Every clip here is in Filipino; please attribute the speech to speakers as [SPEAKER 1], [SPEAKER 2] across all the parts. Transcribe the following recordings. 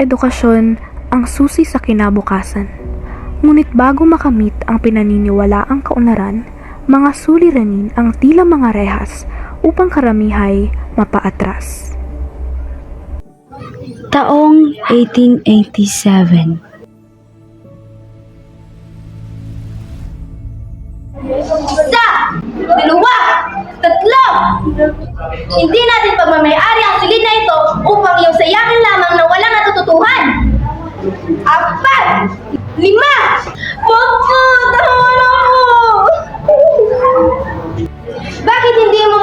[SPEAKER 1] Edukasyon ang susi sa kinabukasan. Ngunit bago makamit ang pinaniniwalaang kaunlaran, mga suliranin ang tila mga rehas upang karamihay mapaatras.
[SPEAKER 2] Taong 1887
[SPEAKER 3] Isa! Dalawa! Hindi natin pagmamayari ang silid na ito upang iyong sayangin lamang na walang natututuhan! Apat! Lima! Wag po! Tama na! Bakit hindi mo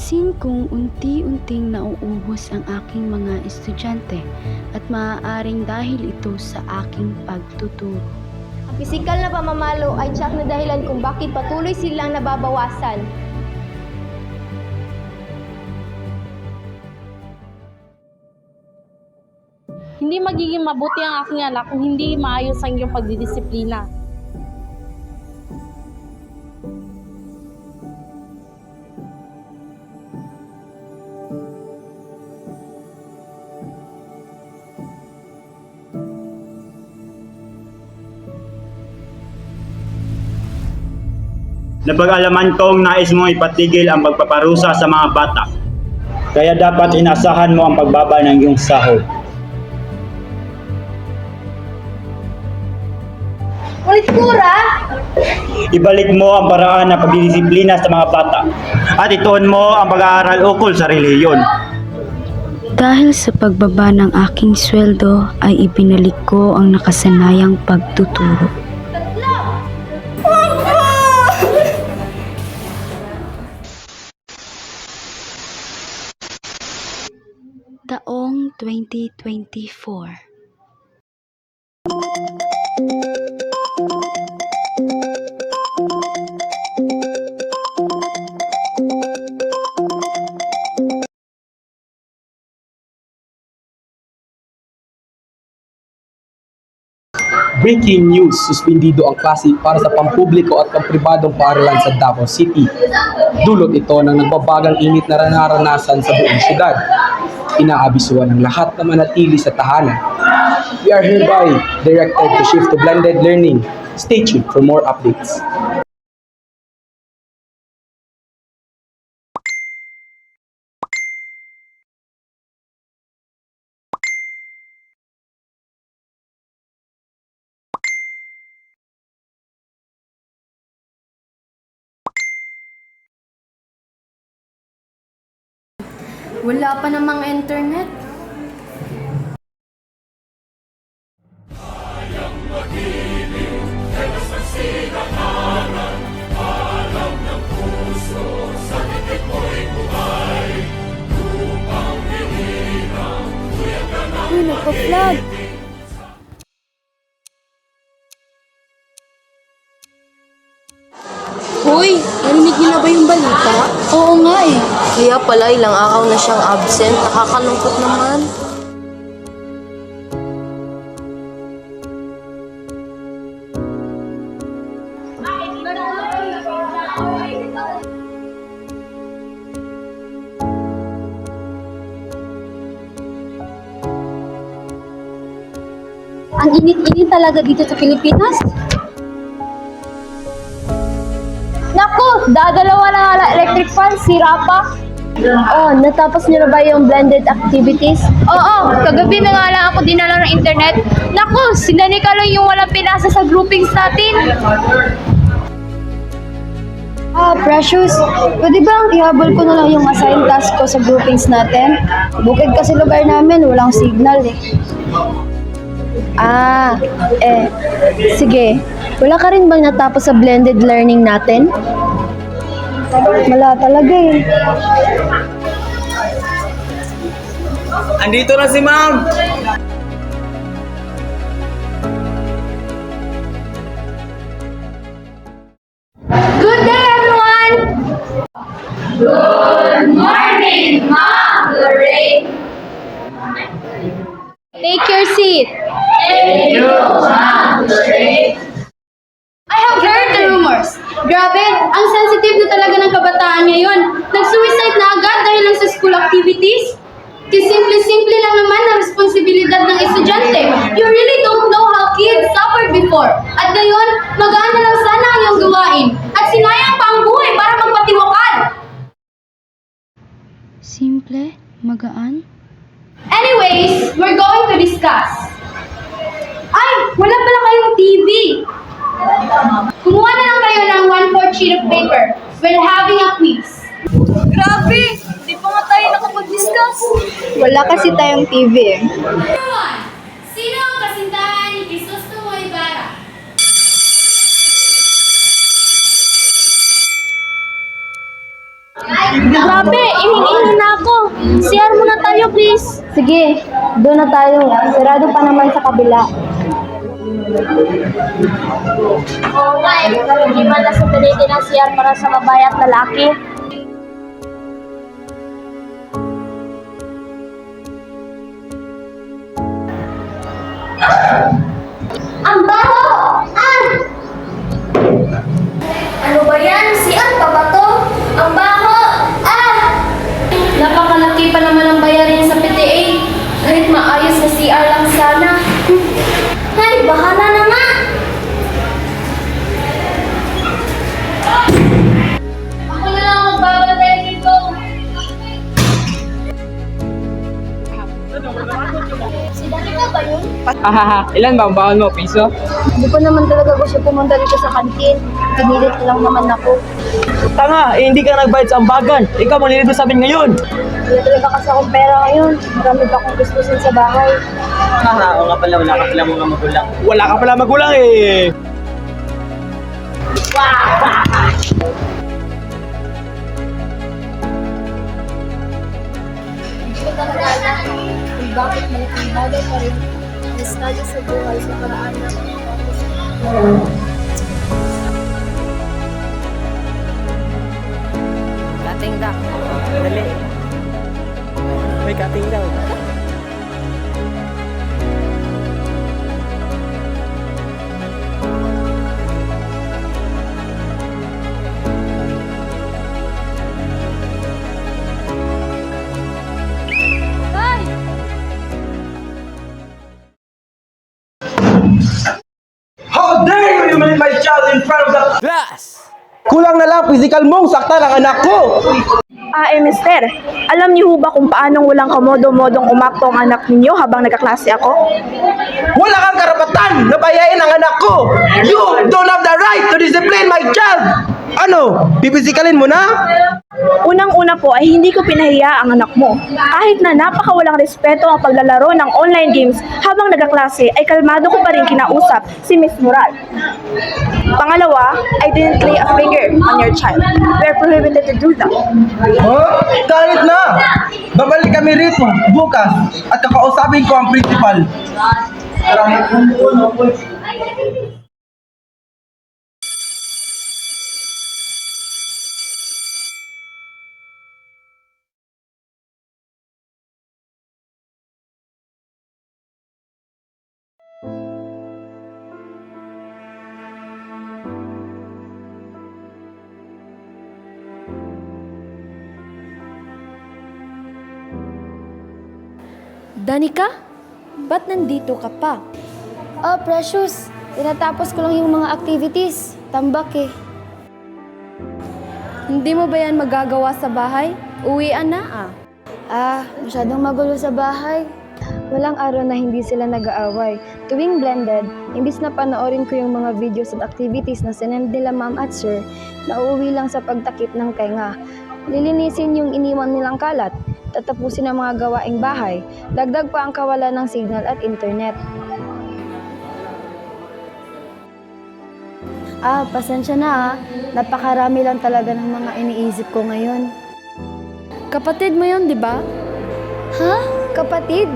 [SPEAKER 2] Napansin kong unti-unting nauubos ang aking mga estudyante at maaaring dahil ito sa aking pagtuturo.
[SPEAKER 3] Ang pisikal na pamamalo ay tiyak na dahilan kung bakit patuloy silang nababawasan.
[SPEAKER 4] Hindi magiging mabuti ang aking anak kung hindi maayos ang iyong pagdidisiplina.
[SPEAKER 5] Napag-alaman kong nais mo ipatigil ang pagpaparusa sa mga bata. Kaya dapat inasahan mo ang pagbaba ng iyong sahod.
[SPEAKER 3] Ngunit kura,
[SPEAKER 5] Ibalik mo ang paraan ng pagdidisiplina sa mga bata. At ituon mo ang pag-aaral ukol sa reliyon.
[SPEAKER 2] Dahil sa pagbaba ng aking sweldo ay ibinalik ko ang nakasanayang pagtuturo. 2024
[SPEAKER 6] Breaking news, suspendido ang klase para sa pampubliko at pampribadong paaralan sa Davao City. Dulot ito ng nagbabagang init na naranasan sa buong syudad. Inaabisuan ng lahat na manatili sa tahanan. We are hereby directed to shift to blended learning. Stay tuned for more updates.
[SPEAKER 3] Wala pa namang internet. Uy, nagpa-flag.
[SPEAKER 7] Hoy, narinig niyo na ba yung balita?
[SPEAKER 2] Oo nga eh.
[SPEAKER 7] Kaya pala ilang araw na siyang absent. Nakakalungkot naman.
[SPEAKER 3] Ang init-init talaga dito sa Pilipinas. Naku, dadalawa na nga lang electric fan, sira pa. Oh, natapos niyo na ba yung blended activities? Oo, kagabi na nga lang ako dinala ng internet. Naku, sila ni lang yung walang pinasa sa groupings natin. Ah, Precious, pwede bang ihabol ko na lang yung assigned task ko sa groupings natin? Bukid kasi lugar namin, walang signal eh. Ah, eh, sige. Wala ka rin bang natapos sa blended learning natin? Wala talaga eh.
[SPEAKER 8] Andito na si ma'am!
[SPEAKER 4] Good day, everyone! Good Kumuha na lang kayo ng 1/4 sheet of paper. We're having a quiz.
[SPEAKER 9] Grabe! Di pa nga tayo nakapag-discuss.
[SPEAKER 3] Wala kasi tayong TV eh.
[SPEAKER 4] Sino ang kasintahan ni Crisostomo Ibarra?
[SPEAKER 9] Grabe! Ihingi na ako. CR muna tayo, please.
[SPEAKER 3] Sige, doon na tayo. Sarado pa naman sa kabila.
[SPEAKER 9] Oo nga eh. Man nasa pinili ng CR para sa babae at lalaki.
[SPEAKER 4] Yun?
[SPEAKER 8] Hahaha, ilan ba ang baon mo? Piso?
[SPEAKER 3] Hindi ko naman talaga gusto pumunta dito sa kantin. Pinilit lang naman ako.
[SPEAKER 8] Tanga, eh, hindi ka nagbayad sa ambagan. Ikaw manilido sa amin ngayon.
[SPEAKER 3] Wala talaga kasi akong pera ngayon. Marami pa akong gustusin sa bahay.
[SPEAKER 8] Haha, oo nga pala, wala ka pala mga magulang. Wala ka pala magulang eh.
[SPEAKER 3] Hindi ko talaga alam kung bakit malaking bagay pa rin ang estado sa buhay sa paraan ng
[SPEAKER 8] Kating daw. Dali. May kating daw.
[SPEAKER 10] Kulang na lang physical mong saktan ang anak ko!
[SPEAKER 11] Ah, eh, mister, alam niyo ho ba kung paanong walang komodo-modong umakto ang anak ninyo habang nagkaklase ako?
[SPEAKER 10] Wala kang karapatan na payain ang anak ko! You don't have the right to discipline my child! Ano? Pipisikalin mo na?
[SPEAKER 11] Unang-una po ay hindi ko pinahiya ang anak mo. Kahit na napakawalang respeto ang paglalaro ng online games habang nagkaklase ay kalmado ko pa rin kinausap si Miss Moral. Pangalawa, I didn't lay a finger on your child. We are prohibited to do that.
[SPEAKER 10] Huh? Kahit na! Babalik kami rito bukas at kakausapin ko ang principal.
[SPEAKER 12] Danica? Ba't nandito ka pa?
[SPEAKER 3] Oh, Precious. Tinatapos ko lang yung mga activities. Tambak eh.
[SPEAKER 12] Hindi mo ba yan magagawa sa bahay? Uwian na ah.
[SPEAKER 3] Ah, masyadong magulo sa bahay. Walang araw na hindi sila nag-aaway. Tuwing blended, imbis na panoorin ko yung mga videos at activities na sinend nila ma'am at sir, nauuwi lang sa pagtakip ng tenga. Lilinisin yung iniwan nilang kalat, tatapusin ang mga gawaing bahay, dagdag pa ang kawalan ng signal at internet. Ah, pasensya na ah. Napakarami lang talaga ng mga iniisip ko ngayon.
[SPEAKER 12] Kapatid mo yun, di ba?
[SPEAKER 3] Ha? magkapatid.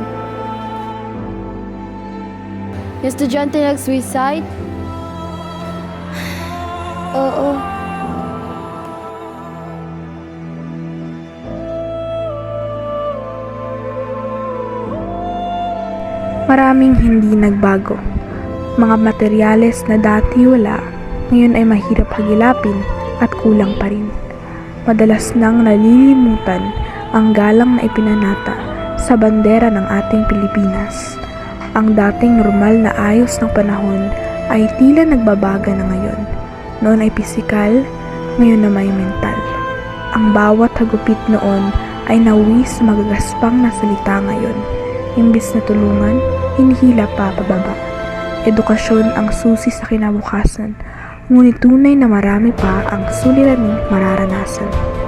[SPEAKER 2] Yung estudyante nag-suicide?
[SPEAKER 3] Oo.
[SPEAKER 1] Maraming hindi nagbago. Mga materyales na dati wala, ngayon ay mahirap hagilapin at kulang pa rin. Madalas nang nalilimutan ang galang na ipinanata sa bandera ng ating Pilipinas. Ang dating normal na ayos ng panahon ay tila nagbabaga na ngayon. Noon ay pisikal, ngayon na may mental. Ang bawat hagupit noon ay nawi sa magagaspang na salita ngayon. Imbis na tulungan, hinihila pa pababa. Edukasyon ang susi sa kinabukasan, ngunit tunay na marami pa ang suliraning mararanasan.